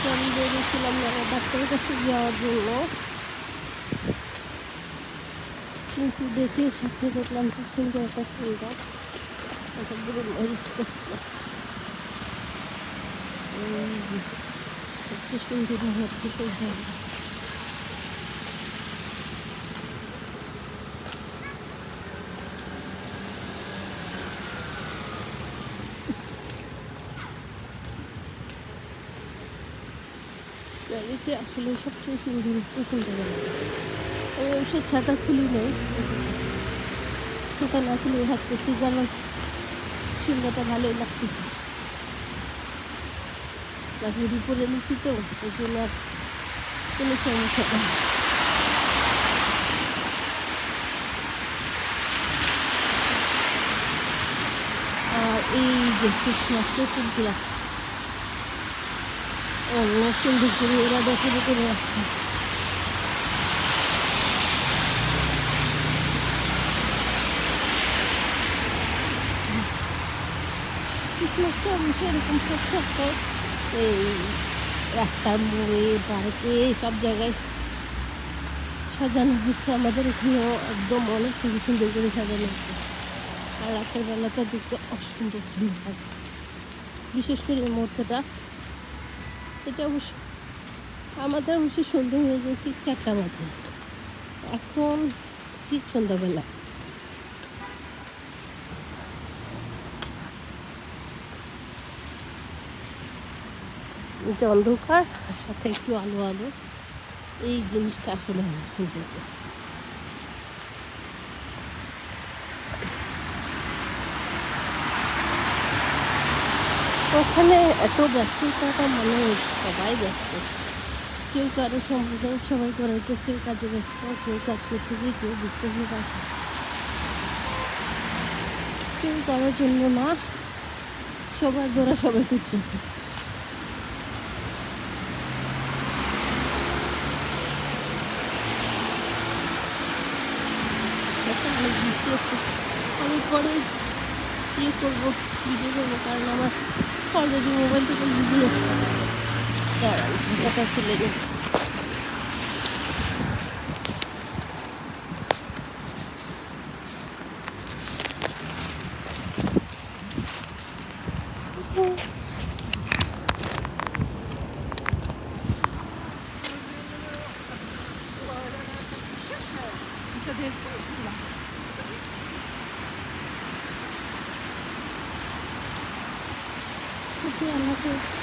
তো আমি বেরিয়েছিলাম আমার ডাক্তারের কাছে যাওয়ার জন্য। কিন্তু দেখে সাথে দেখলাম খুব সুন্দর একটা ফুল গাছ এটা পুরো মরিচ করছিল একটু সুন্দর আমার সুন্দর। প্যারিসে আসলে সবচেয়ে সুন্দর হচ্ছে সন্ধ্যাবেলা আমি অবশ্য ছাতা খুলি নেই, ছাতা না খুলে হাঁটতেছি কারণ সন্ধ্যাটা ভালোই লাগতেছে। তারপরে উপরে নিচ্ছি তো ওই জন্য আর কোনো সমস্যা নেই। এই যে ক্রিসমাসের ফুলগুলা সুন্দর করে আসছে। ক্রিসমাসটা এরকম এই রাস্তার মোড়ে, পার্কে, সব জায়গায় সাজানো হচ্ছে আমাদের এখানেও একদম অনেক সুন্দর সুন্দর করে সাজানো হচ্ছে। আর রাতের বেলাটা দেখতে অসুন্দর সুন্দর। বিশেষ করে মুহূর্তটা এটা অবশ্য আমাদের অবশ্য সন্ধ্যে হয়ে যায় ঠিক চারটা বাজে। এখন ঠিক সন্ধ্যাবেলা। এটা অন্ধকার, আর সাথে একটু আলো আলো। এই জিনিসটা আসলে সুন্দর ওখানে এত ব্যস্ততা মানুষ সবাই ব্যস্ত। কেউ কারও সম্প্রদায় সবাই করাইতেছে কাজে ব্যস্ত, কেউ কাজ করতেছে কেউ ঘুরতেছে বাসা। কেউ করার জন্য না, সবার দ্বারা সবাই করতেছে আচ্ছা আমি পরে ইয়ে করব, ভিডিও করব, কারণ আমার অলরেডি মোবাইল থেকে ভিডিও দাঁড়ান ছাতাটা খুলে গেছে Okay, 对ป错